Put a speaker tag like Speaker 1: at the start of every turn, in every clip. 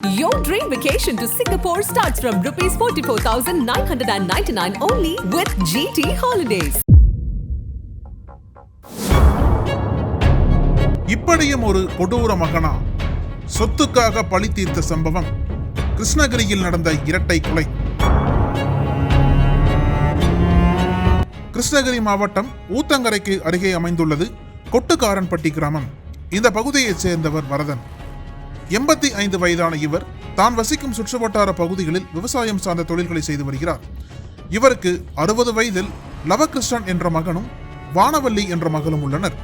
Speaker 1: Your dream vacation to Singapore starts from rupees 44,999 only with GT Holidays.
Speaker 2: இப்படியும் ஒரு கொடூர மகனா சொத்துக்காக பழி தீர்த்த சம்பவம் கிருஷ்ணகிரியில் நடந்த இரட்டை கொலை. கிருஷ்ணகிரி மாவட்டம் ஊத்தங்கரைக்கு அருகே அமைந்துள்ளது கொட்டுக்காரன்பட்டி கிராமம். இந்த பகுதியைச் சேர்ந்தவர் வரதன். எண்பத்தி ஐந்து வயதான இவர் தான் வசிக்கும் சுற்றுவட்டார பகுதிகளில் விவசாயம் சார்ந்த தொழில்களை செய்து வருகிறார். இவருக்கு அறுபது வயதில் லவகிருஷ்ணன் என்ற மகனும் வானவல்லி என்ற மகளும் உள்ளனர்.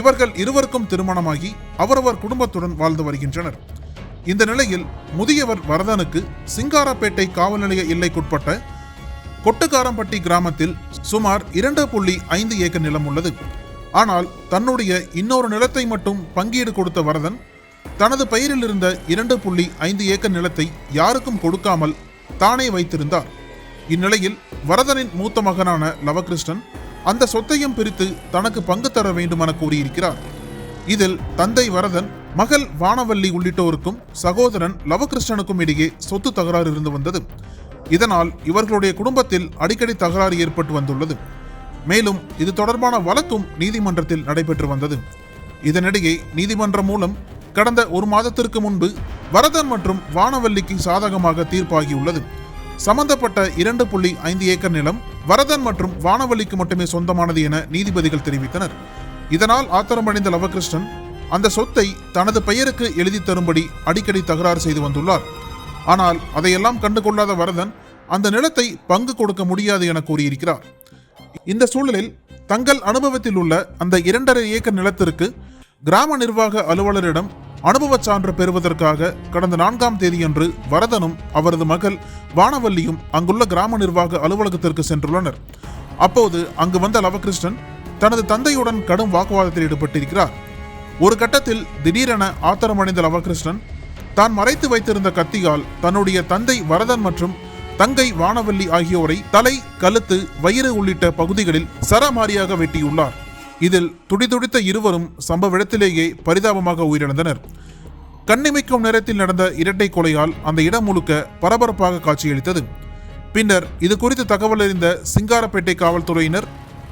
Speaker 2: இவர்கள் இருவருக்கும் திருமணமாகி அவரவர் குடும்பத்துடன் வாழ்ந்து வருகின்றனர். இந்த நிலையில் முதியவர் வரதனுக்கு சிங்காரப்பேட்டை காவல் நிலைய எல்லைக்குட்பட்ட கொட்டுக்காரம்பட்டி கிராமத்தில் சுமார் இரண்டு புள்ளி ஐந்து ஏக்கர் நிலம் உள்ளது. ஆனால் தன்னுடைய இன்னொரு நிலத்தை மட்டும் பங்கீடு கொடுத்த வரதன் தனது பயிரில் இருந்த இரண்டு புள்ளி ஐந்து ஏக்கர் நிலத்தை யாருக்கும் கொடுக்காமல் தானே வைத்திருந்தார். இந்நிலையில் வரதனின் மூத்த மகனான லவகிருஷ்ணன் அந்த சொத்தையும் பிரித்து தனக்கு பங்கு தர வேண்டும் என கூறியிருக்கிறார். இதில் தந்தை வரதன் மகள் வானவல்லி உள்ளிட்டோருக்கும் சகோதரன் லவகிருஷ்ணனுக்கும் இடையே சொத்து தகராறு இருந்து வந்தது. இதனால் இவர்களுடைய குடும்பத்தில் அடிக்கடி தகராறு ஏற்பட்டு வந்துள்ளது. மேலும் இது தொடர்பான வழக்கும் நீதிமன்றத்தில் நடைபெற்று வந்தது. இதனிடையே நீதிமன்றம் மூலம் கடந்த ஒரு மாதத்திற்கு முன்பு வரதன் மற்றும் வானவல்லிக்கு சாதகமாக தீர்ப்பாகியுள்ளது. சம்பந்தப்பட்ட இரண்டு புள்ளி ஐந்து ஏக்கர் நிலம் வரதன் மற்றும் வானவல்லிக்கு மட்டுமே சொந்தமானது என நீதிபதிகள் தெரிவித்தனர். இதனால் ஆத்திரமடைந்த லவகிருஷ்ணன் அந்த சொத்தை தனது பெயருக்கு எழுதி தரும்படி அடிக்கடி தகராறு செய்து வந்துள்ளார். ஆனால் அதையெல்லாம் கண்டுகொள்ளாத வரதன் அந்த நிலத்தை பங்கு கொடுக்க முடியாது என கூறியிருக்கிறார். இந்த சூழலில் தங்கள் அனுபவத்தில் உள்ள அந்த இரண்டரை ஏக்கர் நிலத்திற்கு கிராம நிர்வாக அலுவலரிடம் அனுபவச் சான்று பெறுவதற்காக கடந்த நான்காம் தேதியன்று வரதனும் அவரது மகள் வானவல்லியும் அங்குள்ள கிராம நிர்வாக அலுவலகத்திற்கு சென்றுள்ளனர். அப்போது அங்கு வந்த லவகிருஷ்ணன் தனது தந்தையுடன் கடும் வாக்குவாதத்தில் ஈடுபட்டிருக்கிறார். ஒரு கட்டத்தில் திடீரென ஆத்திரமடைந்த லவகிருஷ்ணன் தான் மறைத்து வைத்திருந்த கத்தியால் தன்னுடைய தந்தை வரதன் மற்றும் தங்கை வானவல்லி ஆகியோரை தலை கழுத்து வயிறு உள்ளிட்ட பகுதிகளில் சரமாரியாக வெட்டியுள்ளார். இதில் துடிதுடித்த இருவரும் சம்பவ இடத்திலேயே பரிதாபமாக உயிரிழந்தனர். கண்ணிமைக்கும் நேரத்தில் நடந்த இரட்டை கொலையால் அந்த இடம் முழுக்க பரபரப்பாக காட்சியளித்தது. பின்னர் இது குறித்து தகவல் அறிந்த சிங்காரப்பேட்டை காவல்துறையினர்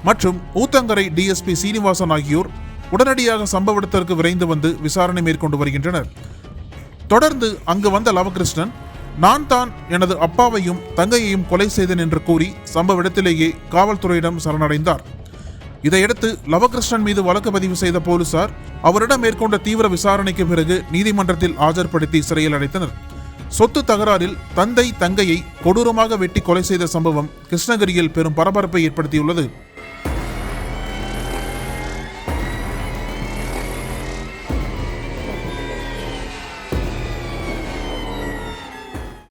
Speaker 2: மற்றும் ஊத்தங்கரை டிஎஸ்பி சீனிவாசன் ஆகியோர் உடனடியாக சம்பவ இடத்திற்கு விரைந்து வந்து விசாரணை மேற்கொண்டு வருகின்றனர். தொடர்ந்து அங்கு வந்த லவகிருஷ்ணன் நான் தான் எனது அப்பாவையும் தங்கையையும் கொலை செய்தேன் என்று கூறி சம்பவ இடத்திலேயே காவல்துறையிடம் சரணடைந்தார். இதையடுத்து லவகிருஷ்ணன் மீது வழக்கு பதிவு செய்த போலீசார் அவரிடம் மேற்கொண்ட தீவிர விசாரணைக்கு பிறகு நீதிமன்றத்தில் ஆஜர்படுத்தி சிறையில் அடைத்தனர். சொத்து தகராறில் தந்தை தங்கையை கொடூரமாக வெட்டி கொலை செய்த சம்பவம் கிருஷ்ணகிரியில் பெரும் பரபரப்பை ஏற்படுத்தியுள்ளது.